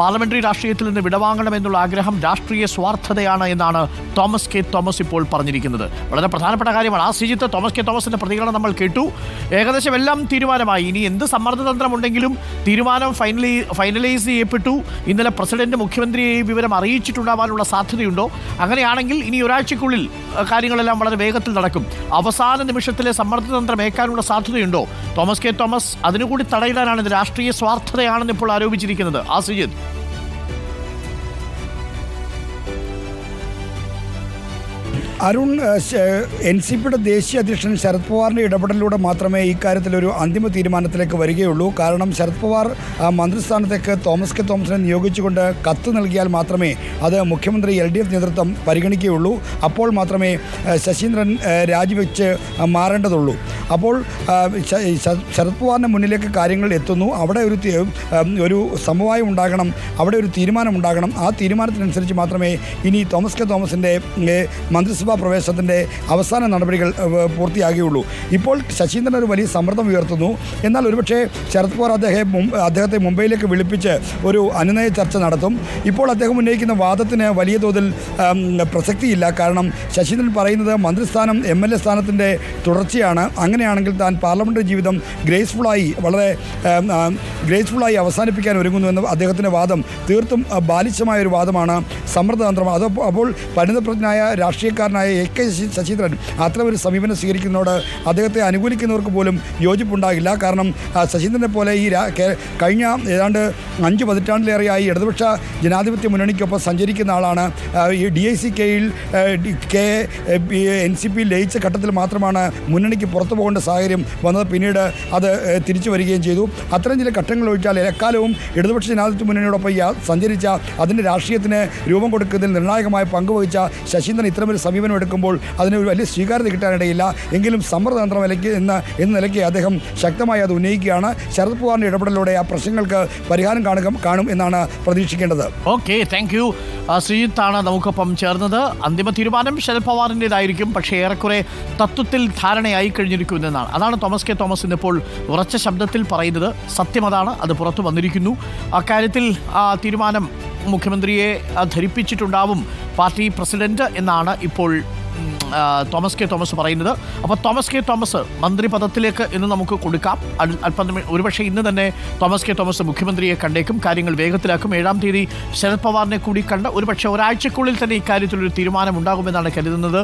Parliamentary രാഷ്ട്രീയത്തിൽ നിന്ന് വിടവാങ്ങണമെന്നുള്ള ആഗ്രഹം രാഷ്ട്രീയ സ്വാർത്ഥതയാണ് എന്നാണ് തോമസ് കെ തോമസ് ഇപ്പോൾ പറഞ്ഞിരിക്കുന്നത്. വളരെ പ്രധാനപ്പെട്ട കാര്യമാണ്. ആ ശ്രീജിത്ത് തോമസ് കെ തോമസിന്റെ പ്രതികരണം നമ്മൾ കേട്ടു. ഏകദേശം എല്ലാം തീരുമാനമായി. ഇനി എന്ത് സമ്മർദ്ദതന്ത്രമുണ്ടെങ്കിലും തീരുമാനം ഫൈനലി ഫൈനലൈസ് ചെയ്യപ്പെട്ടു. ഇന്നലെ പ്രസിഡന്റ് മുഖ്യമന്ത്രിയെ വിവരം അറിയിച്ചിട്ടുണ്ടാവാനുള്ള സാധ്യതയുണ്ടോ? അങ്ങനെയാണെങ്കിൽ ഇനി ഒരാഴ്ചക്കുള്ളിൽ കാര്യങ്ങളെല്ലാം വളരെ വേഗത്തിൽ നടക്കും. അവസാന നിമിഷത്തിലെ സമ്മർദ്ദതന്ത്രം ഏക്കാനുള്ള സാധ്യതയുണ്ടോ? തോമസ് കെ തോമസ് അതിനുകൂടി തടയിടാനാണ് ഇത് രാഷ്ട്രീയ സ്വാർത്ഥതയാണെന്ന് ഇപ്പോൾ ആരോപിച്ചിരിക്കുന്നത്. ആ അരുൺ എൻ സി പിയുടെ ദേശീയ അധ്യക്ഷൻ ശരത് പവാറിന്റെ ഇടപെടലിലൂടെ മാത്രമേ ഇക്കാര്യത്തിൽ ഒരു അന്തിമ തീരുമാനത്തിലേക്ക് വരികയുള്ളൂ. കാരണം ശരത് പവാർ മന്ത്രിസ്ഥാനത്തേക്ക് തോമസ് കെ. തോമസിനെ നിയോഗിച്ചുകൊണ്ട് കത്ത് നൽകിയാൽ മാത്രമേ അത് മുഖ്യമന്ത്രി എൽ ഡി എഫ് നേതൃത്വം പരിഗണിക്കുകയുള്ളൂ. അപ്പോൾ മാത്രമേ ശശീന്ദ്രൻ രാജിവെച്ച് മാറേണ്ടതുള്ളൂ. അപ്പോൾ ശരത് പവാറിന്റെ മുന്നിലേക്ക് കാര്യങ്ങൾ എത്തുന്നു. അവിടെ ഒരു ഒരു സമവായം ഉണ്ടാകണം. അവിടെ ഒരു തീരുമാനം ഉണ്ടാകണം. ആ തീരുമാനത്തിനനുസരിച്ച് മാത്രമേ ഇനി തോമസ് കെ. തോമസിന്റെ ഏ, മന്ത്രിസഭാ പ്രവേശനത്തിന്റെ അവസാന നടപടികൾ പൂർത്തിയാകുകയുള്ളൂ. ഇപ്പോൾ ശശീന്ദ്രൻ ഒരു വലിയ സമ്മർദ്ദം ഉയർത്തുന്നു. എന്നാൽ ഒരുപക്ഷെ ശരത് പവാർ അദ്ദേഹം അദ്ദേഹത്തെ മുംബൈയിലേക്ക് വിളിപ്പിച്ച് ഒരു അനുനയ ചർച്ച നടത്തും. ഇപ്പോൾ അദ്ദേഹം ഉന്നയിക്കുന്ന വാദത്തിന് വലിയ തോതിൽ പ്രസക്തിയില്ല. കാരണം ശശീന്ദ്രൻ പറയുന്നത് മന്ത്രിസ്ഥാനം എം എൽ എ സ്ഥാനത്തിന്റെ തുടർച്ചയാണ്. അങ്ങനെയാണെങ്കിൽ താൻ പാർലമെന്ററി ജീവിതം ഗ്രേസ്ഫുള്ളായി വളരെ ഗ്രേസ്ഫുള്ളായി അവസാനിപ്പിക്കാൻ ഒരുങ്ങുന്നുവെന്ന് അദ്ദേഹത്തിന്റെ വാദം തീർത്തും ബാലിച്ചമായ ഒരു വാദമാണ്. സമ്മർദ്ദതന്ത്രം അത് അപ്പോൾ പരിണതപ്രജ്ഞനായ രാഷ്ട്രീയക്കാരനായ എ കെ ശശി- ശശീന്ദ്രൻ ഒരു സമീപനം സ്വീകരിക്കുന്നതോട് അദ്ദേഹത്തെ അനുകൂലിക്കുന്നവർക്ക് പോലും യോജിപ്പുണ്ടാകില്ല. കാരണം ശശീന്ദ്രനെ പോലെ ഈ കഴിഞ്ഞ ഏതാണ്ട് അഞ്ച് പതിറ്റാണ്ടിലേറെയായി ഇടതുപക്ഷ ജനാധിപത്യ മുന്നണിക്കൊപ്പം സഞ്ചരിക്കുന്ന ആളാണ്. ഈ ഡി ഐ സി കെയിൽ കെ എൻ സി പി ലയിച്ച ഘട്ടത്തിൽ മാത്രമാണ് മുന്നണിക്ക് പുറത്തു പോകേണ്ട സാഹചര്യം വന്നത്. പിന്നീട് അത് തിരിച്ചു വരികയും ചെയ്തു. അത്തരം ചില ഘട്ടങ്ങൾ ഒഴിച്ചാൽ എക്കാലവും ഇടതുപക്ഷ ജനാധിപത്യ മുന്നണിയോടൊപ്പം സഞ്ചരിച്ച അതിന്റെ രാഷ്ട്രീയത്തിന് രൂപം കൊടുക്കുന്നതിൽ നിർണായകമായ പങ്കുവഹിച്ച ശശീന്ദ്രൻ ഇത്തരമൊരു സമീപനം എടുക്കുമ്പോൾ അതിന് ഒരു വലിയ സ്വീകാര്യത കിട്ടാനിടയില്ല. എങ്കിലും സമ്മർദ്ദതന്ത്രം നിലയ്ക്ക് എന്ന എന്ന നിലയ്ക്ക് അദ്ദേഹം ശക്തമായി അത് ഉന്നയിക്കുകയാണ്. ശരത് പവാറിന്റെ ഇടപെടലിലൂടെ ആ പ്രശ്നങ്ങൾക്ക് പരിഹാരം കാണുക കാണും എന്നാണ് പ്രതീക്ഷിക്കേണ്ടത്. ഓക്കെ താങ്ക് യു ശ്രീജിത്താണ് നമുക്കൊപ്പം ചേർന്നത്. അന്തിമ തീരുമാനം ശരത് പവാറിന്റെതായിരിക്കും പക്ഷേ ഏറെക്കുറെ തത്വത്തിൽ ധാരണയായി കഴിഞ്ഞിരിക്കുന്നു എന്നാണ്. അതാണ് തോമസ് കെ തോമസ് ഇന്നിപ്പോൾ ഉറച്ച ശബ്ദത്തിൽ പറയുന്നത്. സത്യം അതാണ് അത് പുറത്തു വന്നിരിക്കുന്നു. അക്കാര്യത്തിൽ ആ തീരുമാനം മുഖ്യമന്ത്രിയെ ധരിപ്പിച്ചിട്ടുണ്ടാവും. പാർട്ടി പ്രസിഡന്റ് എന്നാണ് ഇപ്പോൾ തോമസ് കെ തോമസ് പറയുന്നത്. അപ്പോൾ തോമസ് കെ തോമസ് മന്ത്രി പദത്തിലേക്ക് ഇന്ന് നമുക്ക് കൊടുക്കാം. അല്പം ഒരുപക്ഷെ ഇന്ന് തന്നെ തോമസ് കെ തോമസ് മുഖ്യമന്ത്രിയെ കണ്ടേക്കും. കാര്യങ്ങൾ വേഗത്തിലാക്കും. ഏഴാം തീയതി ശരത് പവാറിനെ കൂടി കണ്ട് ഒരുപക്ഷെ ഒരാഴ്ചക്കുള്ളിൽ തന്നെ ഇക്കാര്യത്തിൽ ഒരു തീരുമാനം ഉണ്ടാകുമെന്നാണ് കരുതുന്നത്.